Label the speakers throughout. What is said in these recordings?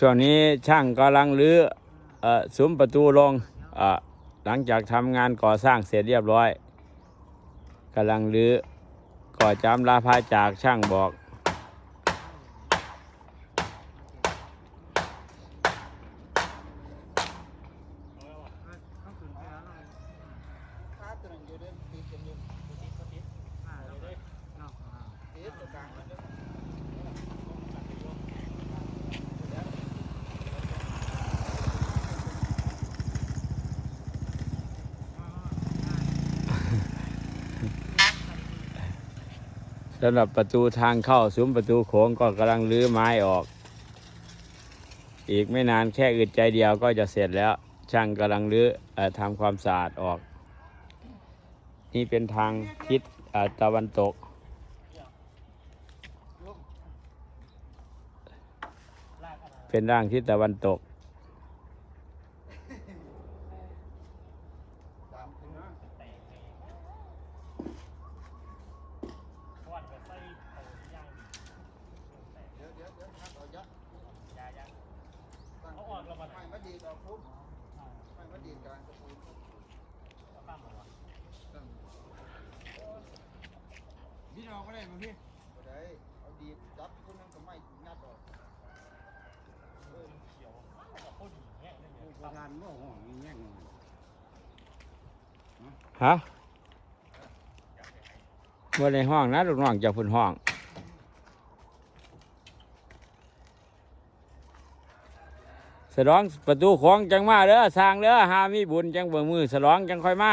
Speaker 1: ช่วงนี้ช่างกำลังรื้อะซุ้มประตูลงหลังจากทำงานก่อสร้างเสร็จเรียบร้อยกำลังรื้อก่อจำลาพาจากช่างบอก สำหรับประตูทางเข้าซุ้มประตูโขงก็กำลังรื้อไม้ออก อีกไม่นานแค่อึดใจเดียวก็จะเสร็จแล้ว ช่างกำลังรื้ออทำความสะอาดออก นี่เป็นทางทิศตะวันตก เป็นร่างทิศตะวันตก
Speaker 2: พี่น้องก็ได้มาพี่
Speaker 3: บ่ได้เอาดีดจับคนนั้นก็ไม่งัดออก
Speaker 2: ประธานบ่ห้นี่แย่งหน่อ
Speaker 1: ฮะว่าในห้องนะลูกน้องจากพุ่นห้อง สลองประตูของจังมาเด้อสร้างเด้อหามีบุญจังเบิ่งมือสลองจังค่อยมา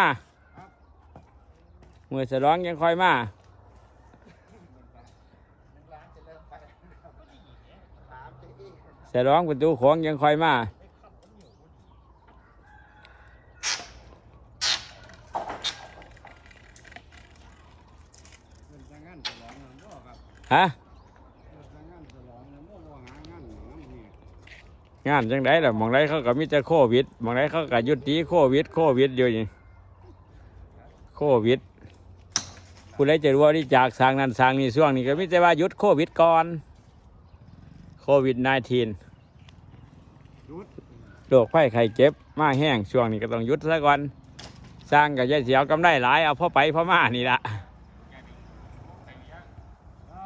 Speaker 1: มือสลองจังค่อยมา
Speaker 3: ร้อีก
Speaker 1: สลองประตูของจังค่อยมาฮะ
Speaker 2: เป็นจังงานฉลองนะบ่บ่หางานหยังนี่
Speaker 1: งานจังไดล่ะมองไดเขาก็มีแต่โควิดมองไดเขาก็ยุตีโควิด โควิดอยู่นี่โควิดผู้ใดจะรู้ว่าที่จากสร้างนั้นสร้างนี้ช่วงนี้ก็มีแต่ว่าหยุดโควิดก่อน โควิด -19
Speaker 2: รุด
Speaker 1: โรคไข้ไข้เจ็บ มาแห้งช่วงนี้ก็ต้องหยุดซะก่อน สร้างกับยายเสียวกำไรหลายเอาพ่อไปพ่อมานี่ละ
Speaker 2: เอา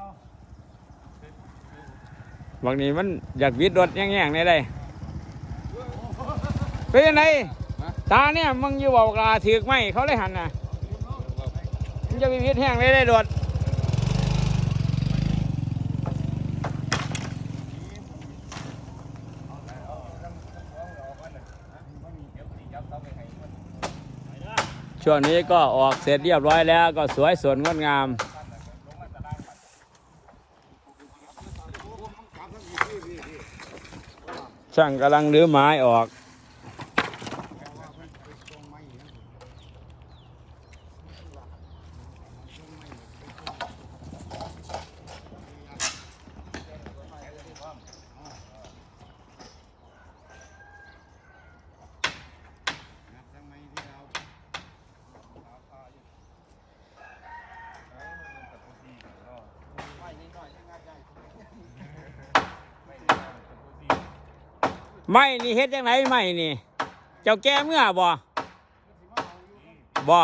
Speaker 1: บางนี้มันอยากวิดรถแง่งๆในได้เป็นยังไงตาเนี่ยมึงอยู่บอกลาถือกไหมเขาเลยหันนะมึงจะไปวิดแห้งได้ได้รถช่วงนี้ก็ออกเสร็จเรียบร้อยแล้วก็สวยสดงดงาม ช่างกำลังรื้อไม้ออก
Speaker 3: ไม่นิดหน่อยที่งัดได้
Speaker 1: ไม่นี่เฮ็ดยังไงไม่นี่ เจ้าแก่เมื่อบ่บ่